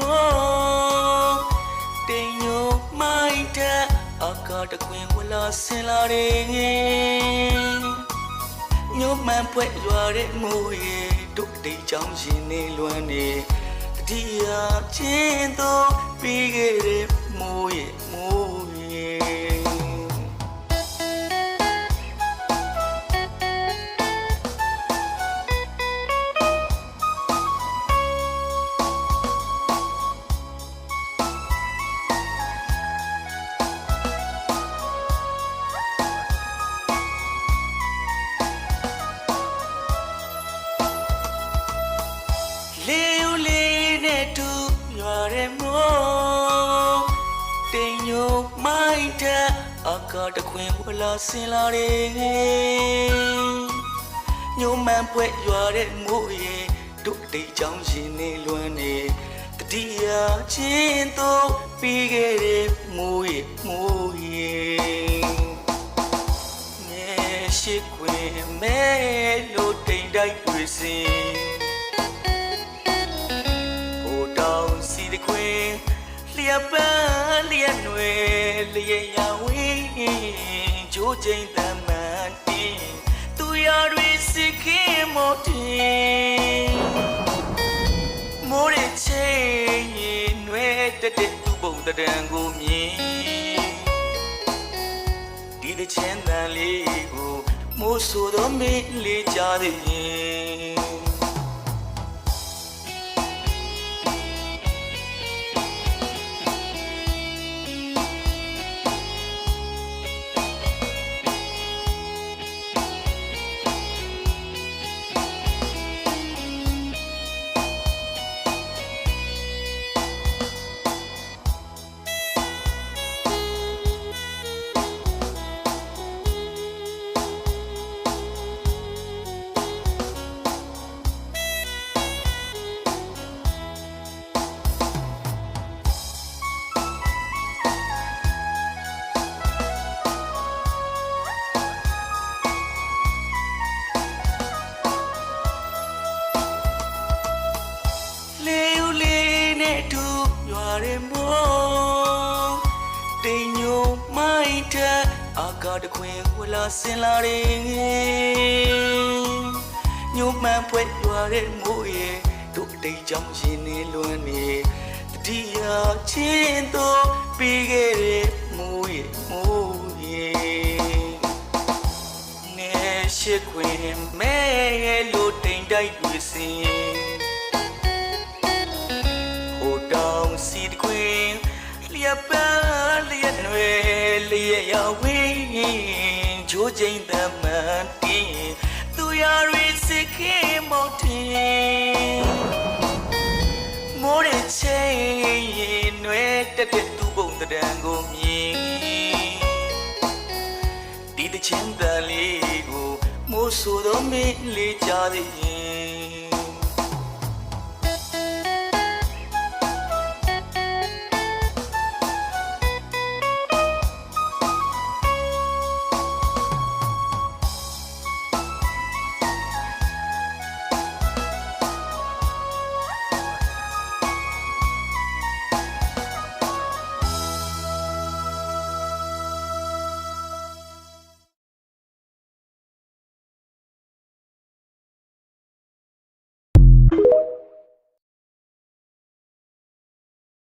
မောတင်ညိုမိုက်တဲ့အကတကွင်ဝလာဆင်လာတယ်ညိုမှန်ပွဲရွာတဲ့မိုးရေတို့တိတ်ချောင်းရှင်နေလွမ်းနေအတီးအချင်းတို့ပြီးခဲ့တဲ့ ကာတခွင်ဝလာဆင်လာတယ်ညိုမှန်ပွဲရွာတဲ့မိုးရေတို့တိတ်ချောင်းရှင်နေလွမ်းနေတတိယချင်းတော့ပြီးခဲ့တဲ့မိုးရေမိုးရေငယ်ရှိခွေမဲလို့တိမ်တိုက်တွေစင်ဟိုတောင်စီတခွေ လျက်ပန်းလျက်နွယ်လျက်ရဝင်းဂျိုးချိန်တမန်တင်သူရတွေစိခင်မို့တင်မိုးရချင်းရင်နွယ်တက်တဲ့သူ့ပုံတံကိုမြင်ဒီတဲ့ချမ်းတန်လေးကိုမိုးဆိုတော့မင်းလေးကြသည် မိုက်တဲ့အာကာတခွင်ဝလာဆင်လာတယ်ညိုမှန်ပွဲရွာရဲမိုးရဲ့တို့တိမ်ချောင်းရှင်နေလွမ်းနေတတိယချင်းတော့ပြီးခဲ့တဲ့မိုးရဲ့မိုးရဲ့နေရှိခွေမဲလို့တိမ်တိုက်ပြီးစင်ဟိုတောင်စီတခွေလျက်ပန်း လျက်နွယ်လျက်ရဝင်းဂျိုးချိန်သမန်တင်သူရရီစိခင်မော်တင်မိုးရချင်းရင်နွယ်တက်တဲ့သူ့ပုံတံကိုမြင်ဒီတချင်းတန်လေးကိုမိုးဆိုတော့မင်းလေးကြသည်ရင်